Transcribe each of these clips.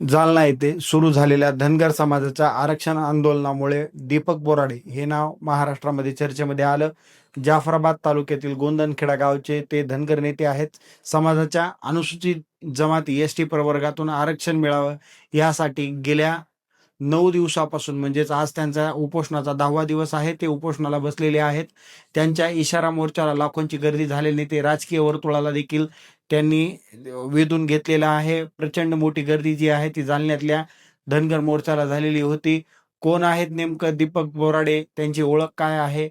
जालना येथे सुरू झालेल्या धनगर समाजाच्या आरक्षण आंदोलनामुळे दीपक बोराडे हे नाव महाराष्ट्रामध्ये चर्चेमध्ये आलं. जाफराबाद तालुक्यातील गोंदनखेडा गावचे ते धनगर नेते आहेत. समाजाच्या अनुसूचित जमाती एस टी प्रवर्गातून आरक्षण मिळावं यासाठी गेल्या नऊ दिवसापासून म्हणजेच आज त्यांचा उपोषणाचा दहावा दिवस आहे ते उपोषणाला बसलेले आहेत. त्यांच्या इशारा मोर्चाला लाखोंची गर्दी झालेली ते राजकीय वर्तुळाला देखील त्यांनी वेधून घेतलेला आहे. प्रचंड मोठी गर्दी जी आहे ती जालन्यातल्या धनगर मोर्चाला झालेली होती. कोण आहेत नेमकं दीपक बोराडे? त्यांची ओळख काय आहे?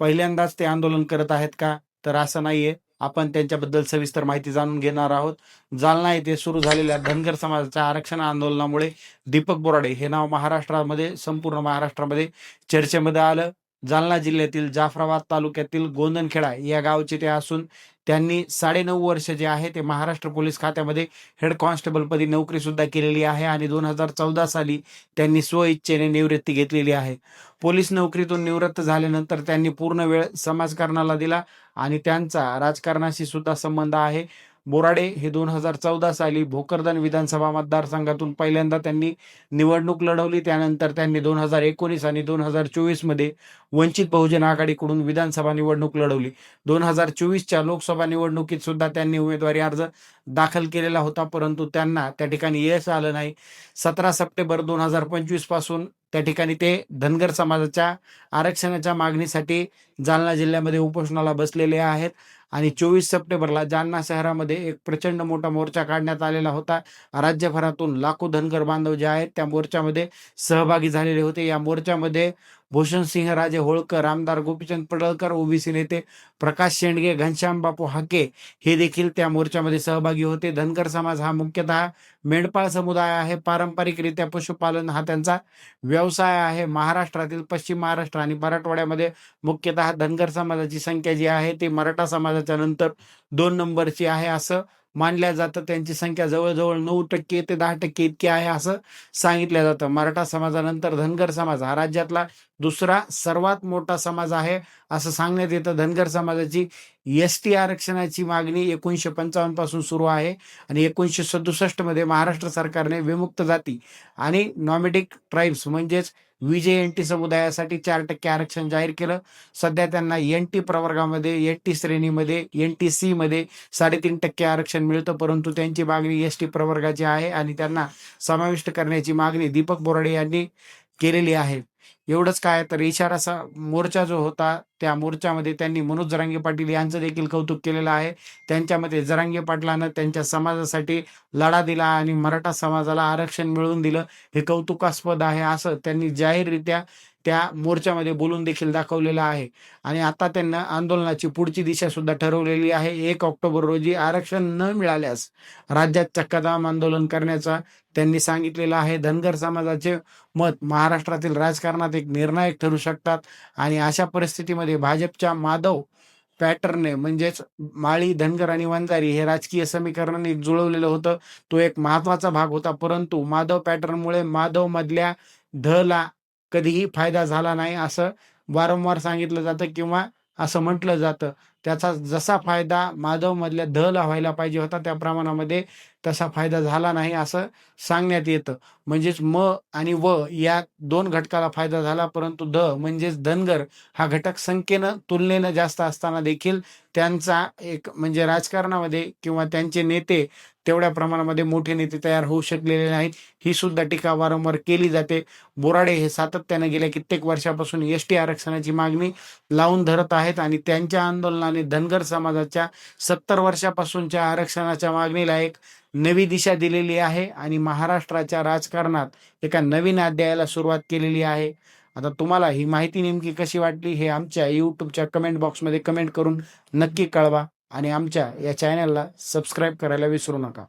पहिल्यांदाच ते आंदोलन करत आहेत का? तर असं नाहीये. आपण त्यांच्याबद्दल सविस्तर माहिती जाणून घेणार आहोत. जालना येथे सुरू झालेल्या धनगर समाजाच्या आरक्षण आंदोलनामुळे दीपक बोराडे हे नाव महाराष्ट्रामध्ये संपूर्ण महाराष्ट्रामध्ये चर्चेमध्ये आलं. जालना जिल्ह्यातील जाफराबाद तालुक्यातील गोंदनखेडा या गावचे ते असून त्यांनी साडेनऊ वर्ष जे आहे ते महाराष्ट्र पोलीस खात्यामध्ये हेड कॉन्स्टेबलपदी नोकरी सुद्धा केलेली आहे आणि दोन हजार चौदा साली त्यांनी स्वइच्छेने निवृत्ती घेतलेली आहे. पोलीस नोकरीतून निवृत्त झाल्यानंतर त्यांनी पूर्ण वेळ समाजकारणाला दिला आणि त्यांचा राजकारणाशी सुद्धा संबंध आहे. बोराडे हे दोन हजार चौदा साली भोकरदन विधानसभा मतदारसंघातून पहिल्यांदा त्यांनी निवडणूक लढवली. त्यानंतर त्यांनी दोन हजार एकोणीस आणि दोन हजार चोवीसमध्ये वंचित बहुजन आघाडीकडून विधानसभा निवडणूक लढवली. दोन हजार चोवीसच्या लोकसभा निवडणुकीत सुद्धा त्यांनी उमेदवारी अर्ज दाखल केलेला होता परंतु त्यांना त्या ठिकाणी यश आलं नाही. सतरा सप्टेंबर दोन हजार पंचवीसपासून त्या ठिकाणी ते धनगर समाजाच्या आरक्षणाच्या मागणीसाठी जालना जिल्ह्यामध्ये उपोषणाला बसलेले आहेत. आणि चोवीस सप्टेंबरला जालना शहरामध्ये एक प्रचंड मोठा मोर्चा काढण्यात आलेला होता. राज्यभरातून लाखो धनगर बांधव जे आहेत त्या मोर्चामध्ये सहभागी झालेले होते. या मोर्चामध्ये भूषण सिंह राजे होळकर आमदार गोपीचंद पडळकर ओबीसी नेते प्रकाश शेंडगे घनश्याम बापू हाके हे देखील त्या मोर्चामध्ये सहभागी होते. धनगर समाज हा मुख्यतः मेंढपाळ समुदाय आहे. पारंपरिकरित्या पशुपालन हा त्यांचा व्यवसाय आहे. महाराष्ट्रातील पश्चिम महाराष्ट्र आणि मराठवाड्यामध्ये मुख्यतः धनगर समाजाची संख्या जी आहे ती मराठा समाजाच्या नंतर दोन नंबरची आहे असं मानल्या जातं. त्यांची संख्या जवळजवळ नऊ टक्के ते दहा टक्के इतकी आहे असं सांगितलं जातं. मराठा समाजानंतर धनगर समाज हा राज्यातला दुसरा सर्वात मोठा समाज आहे. असं सांगण्यात येतं. धनगर समाजाची एस टी आरक्षणाची मागणी एकोणीसशे पंचावन्नपासून सुरू आहे आणि एकोणीसशे सदुसष्टमध्ये महाराष्ट्र सरकारने विमुक्त जाती आणि नॉमेटिक ट्राईब्स म्हणजेच विजय एन टी समुदायासाठी चार टक्के आरक्षण जाहीर केलं. सध्या त्यांना एन टी प्रवर्गामध्ये एन टी श्रेणीमध्ये एन टी सी मध्ये साडेतीन टक्के आरक्षण मिळतं. परंतु त्यांची मागणी एस टी प्रवर्गाची आहे आणि त्यांना समाविष्ट करण्याची मागणी दीपक बोराडे यांनी केलेली आहे. एवढंच काय तर इशाराचा मोर्चा जो होता त्या मोर्चामध्ये त्यांनी मनोज जरांगे पाटील यांचं देखील कौतुक केलेलं आहे. त्यांच्यामध्ये जरांगे पाटलानं त्यांच्या समाजासाठी लढा दिला आणि मराठा समाजाला आरक्षण मिळवून दिलं. हे कौतुकास्पद आहे असं त्यांनी जाहीररित्या त्या मोर्चामध्ये बोलून देखील दाखवलेलं आहे. आणि आता त्यांना आंदोलनाची पुढची दिशा सुद्धा ठरवलेली आहे. एक ऑक्टोबर रोजी आरक्षण न मिळाल्यास राज्यात चक्काजाम आंदोलन करण्याचा त्यांनी सांगितलेलं आहे. धनगर समाजाचे मत महाराष्ट्रातील राजकारणात एक निर्णायक ठरू शकतात. आणि अशा परिस्थितीमध्ये भाजपच्या माधव पॅटर्नने म्हणजेच माळी धनगर आणि वंजारी हे राजकीय समीकरणाने जुळवलेलं होतं. तो एक महत्त्वाचा भाग होता. परंतु माधव पॅटर्नमुळे माधव मधल्या धला कधीही फायदा झाला नाही असं वारंवार सांगितलं जातं किंवा असं म्हटलं जातं. त्याचा जसा फायदा माधव मधल्या धला व्हायला पाहिजे होता त्या प्रमाणामध्ये तसा फायदा झाला नाही असं सांगण्यात येतं. म्हणजेच म आणि व या दोन घटकाला फायदा झाला परंतु ध म्हणजेच धनगर हा घटक संख्येनं तुलनेनं जास्त असताना देखील त्यांचा एक म्हणजे राजकारणामध्ये किंवा त्यांचे नेते तेवढ्या प्रमाणामध्ये मोठे नेते तयार होऊ शकलेले नाहीत. ही सुद्धा टीका वारंवार केली जाते. बोराडे हे सातत्याने गेल्या कित्येक वर्षापासून एस टी आरक्षणाची मागणी लावून धरत आहेत आणि त्यांच्या आंदोलनात आणि धनगर समाजाच्या सत्तर वर्षापासूनच्या आरक्षणाच्या मागणीला एक नवी दिशा दिलेली आहे आणि महाराष्ट्राच्या राजकारणात एका नवीन अध्यायाला सुरुवात केलेली आहे. आता तुम्हाला ही माहिती नेमकी कशी वाटली हे आमच्या यूट्यूबच्या कमेंट बॉक्समध्ये कमेंट करून नक्की कळवा आणि आमच्या या चॅनलला सबस्क्राईब करायला विसरू नका.